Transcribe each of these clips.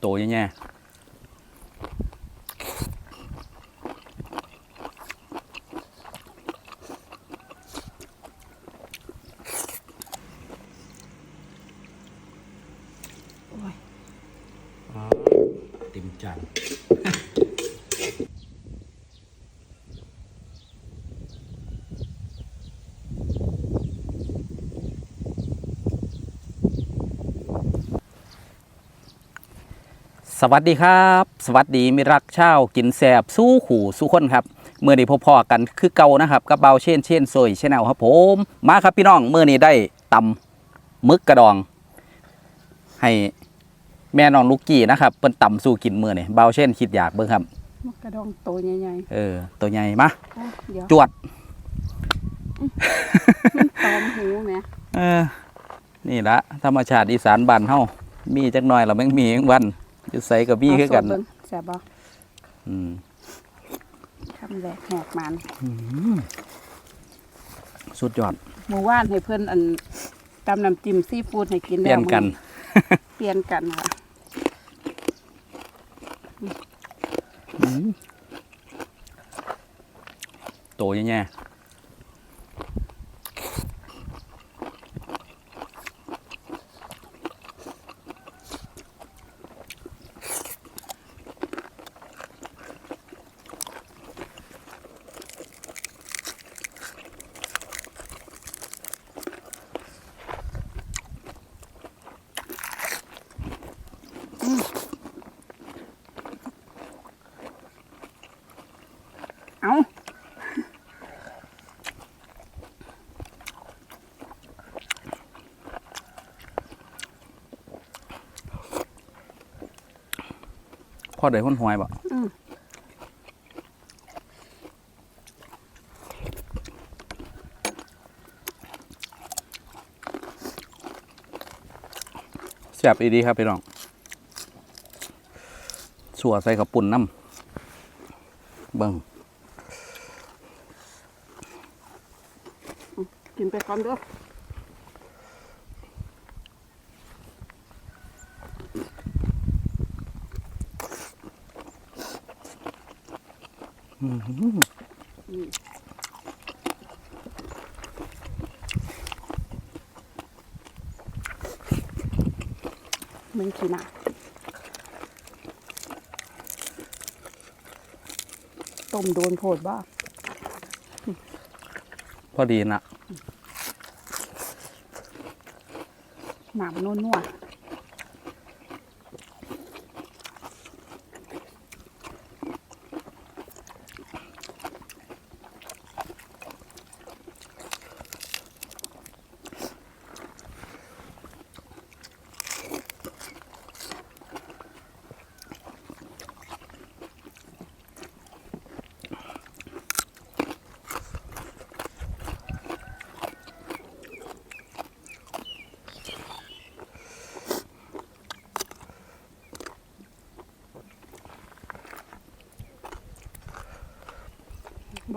โตแสวัสดีครับ สวัสดีมิตรรักเช่าวกินแสบสู้ขู่สู้คนครับเมื่อนี้พบพอกันคือเก่านะครับกับเบาเช่นเช่นโซยชแนลครับผมมาครับพี่น้องเมื่อนี้ได้ตำมึกกระดอง ให้แม่น้องลูกกี้นะครับเปิ้นตำสู้กินเมื่อนี่เบาเช่นคิดอยากเบิ่งครับมันกระดองโตใหญ่เออตัวใหญ่มาๆโอ้เดี๋ยวจวดตอมหูแหมเออนี่ละธรรมชาติอีสานบ้านเฮามีจักหน่อยเราแม่งมีทั้งวัน อยู่ใส่กับมีคือกันเอาสดเบิ่งแซ่บบ่อืมคำแรกแหกมันสุดยอด หมู่ว่านให้เพื่อนอันตำน้ำจิ้มซีฟู้ดให้กินเปลี่ยนกันเปลี่ยนกันค่ะโตแย่ๆ พ่อได้ห้นหวยบ่แซ่บอีดีครับพี่น้องสัวใส่กับปุ่นน้ำเบิ่งกินไปก่อนเด้อ มึงขี้หนาต้มโดนโพดบ้าพอดีนะหนามนัวนัว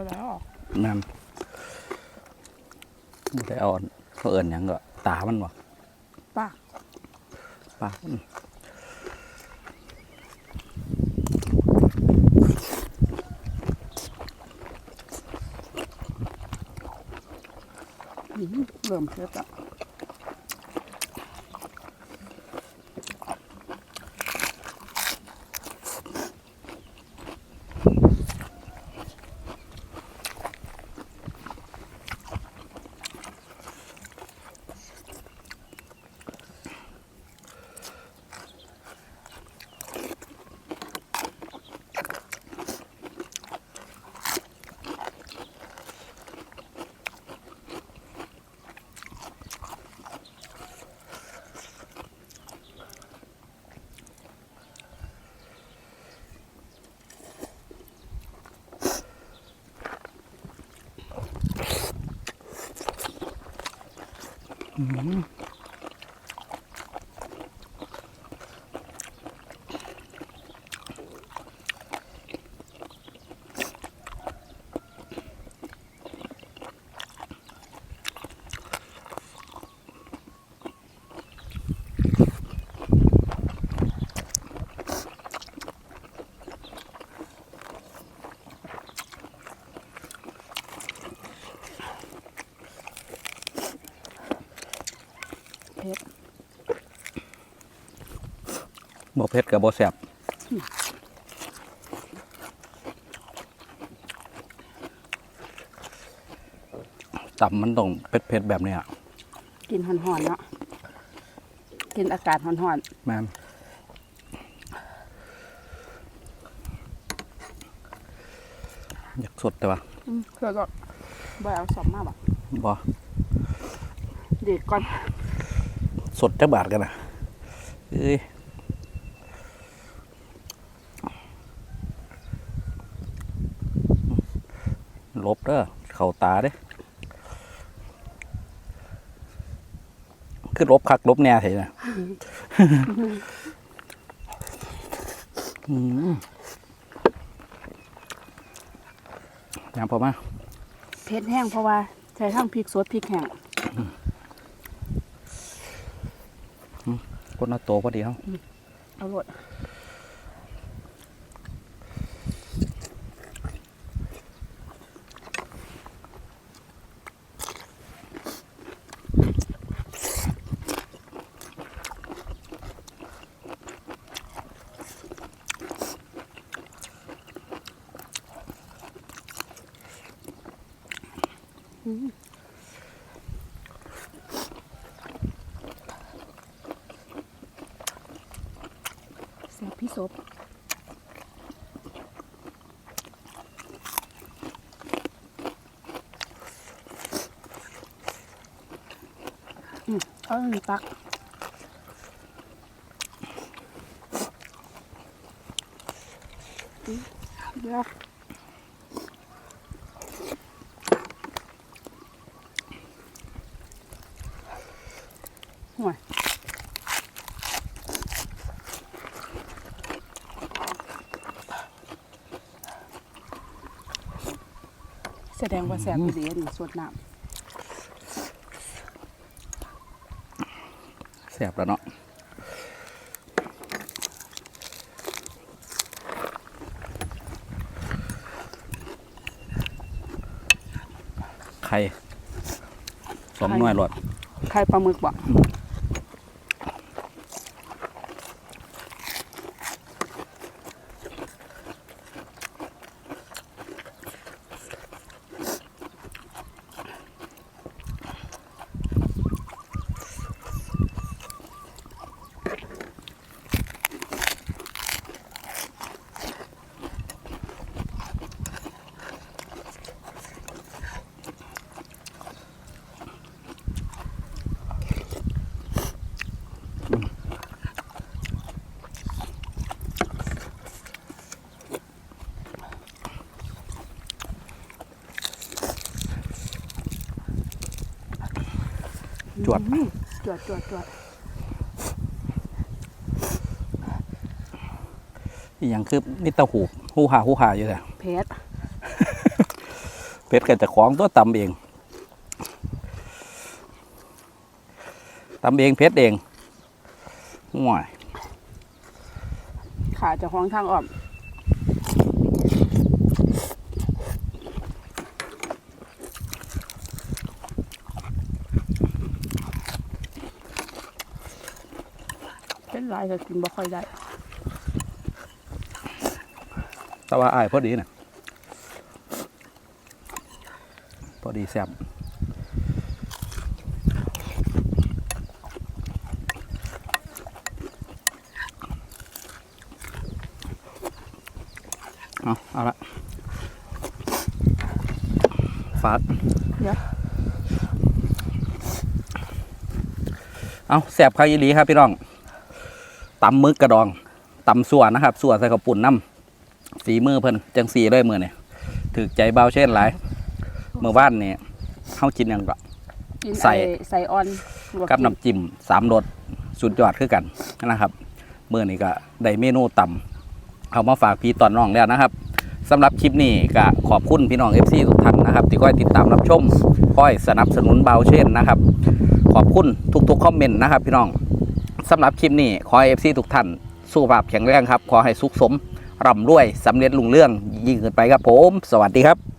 บ่ได้ออกนั่นบ่ได้อ่อนเขาเอิ้นหยังก็ ตามันบ่ป้าปากมันอื้อหือเริ่มเผ็ดแล้ว อ บ่เผ็ดกับบ่แซ่บตำมันต้องเผ็ดๆแบบเนี้ยกินห่อนๆเนาะกินอากาศห่อนแม่นอยากสดแต่ว่าๆอืมเพื่อก็บ่เอาสอบมาบ่บ่เด็กก่อน สดจักบาทกันนะเอ้ย บเด้อเข่าตาเด้คือลบคักลบแน่เถอะนะอืมยามพอมาเผ็ดแห้งเพราะว่าใช้ทั้งพริกสดพริกแห้งคนเอาโตพอดีเขาเอาโลด แซ่บพี่ศพอืมเอาหนึ่งตักอืมเดี๋ยวห่วย แสดงว่าแสบอยู่ดีอันนี้สดน้แสบแล้วเนาะไข่สองหน่วยรดำไข่ปลาหมึกบ่ วดอืมจวดจวดจวดอีหยังคือนี่ตะหูบหูหาหูหาอยู่เลยเผ็ดเพชรก็จะของตัวตำเองตำเองเพชรเองห่วยขาเจะคล้าของทางออม เป็นไรก็กินบ่ค่อยได้ แต่ว่าอายพอดีนะพอดีแซ่บเอาเอาละฟาดเดี๋ยวเอาแสบข้าวยีหลีครับพี่น้อง ตำมึกกระดองตำสัวนะครับสัวใส่ข้าวปุ่นน้ำฝีมือเพิ่นจังสีเลยมือเนี่ยถือใจเบาเช่นหลายเมื่อวานเนี่ยเฮากินหยังก็กินใส่ไอ้ใส่ออนลวกับน้ำจิ้มสามรสสุดยอดคือกันนะครับเมื่อนี้ก็ได้เมนูตำเอามาฝากพี่ตอนน้องแล้วนะครับสำหรับคลิปนี้ก็ขอบคุณพี่น้อง FC ทุกท่านนะครับ ที่คอยติดตามรับชมคอยสนับสนุนเบาเช่นนะครับ ขอบคุณทุกๆคอมเมนต์นะครับ พี่น้อง สำหรับคลิปนี้ขอให้ FC ทุกท่านสู้ภาพแข็งแรงครับ ขอให้สุขสมร่ำรวยสำเร็จลุงเรื่องยิ่งขึ้นไปครับผม สวัสดีครับ